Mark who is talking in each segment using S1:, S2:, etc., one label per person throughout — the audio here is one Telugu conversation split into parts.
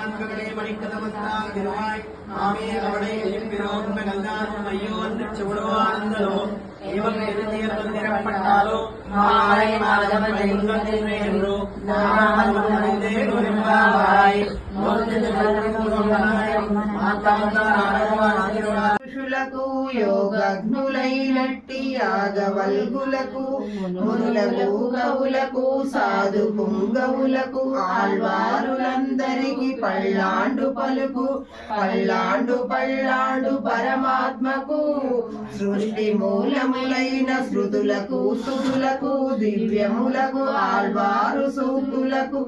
S1: மான்கடலே மணிக்கதமஸ்தால் திருவாய் ஆமே அவளை எம்பிரோன்ம கந்தாரும் ஐயோ என்று சுடுவானந்தலோ இவன் எதிர்நீர் வந்திரப்பட்டாலோ மாலை மாதவன் எங்கள் மேலோ நாமந்தே குரும்பாவாய் மாதாந்தாரவாசிரோட
S2: ఋషులకు యోగజ్ఞులైనట్టి యాగవల్గులకు మునులకు కవులకు సాధు పుంగవులకు ఆళ్వారులందరికీ పళ్ళాండు పలుకు పళ్ళాండు పళ్ళాండు పరమాత్మకు. సృష్టి మూలములైన శృతులకు సుతులకు దివ్యములకు ఆల్వారు సూక్తులకు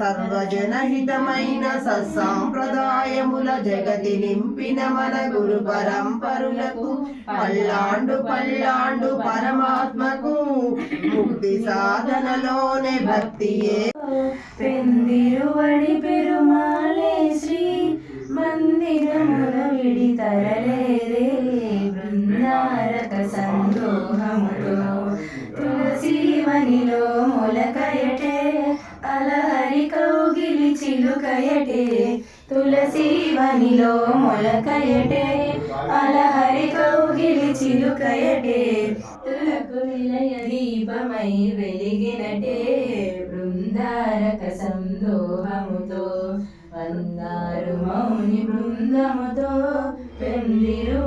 S2: సర్వజనహితమైన సత్సాంప్రదాయముల జగతి నింపిన మన గురు పరంపరులకు పల్లాండు పల్లాండు పరమాత్మకు ముక్తి సాధనలోనే భక్తియే.
S3: పెందిరువడి సందోహములో తులసీవనిలో మొలకయటే అలహరి కౌగిలి చిలుకయటే. తులసీవనిలో మొలకయటే అలహరి కౌగిలి చిలుకయటే. తులకు నిలయ దీపమై వెలిగినటే బృందారక సందోహముతో వందారు మౌని బృందముతో పెందిరు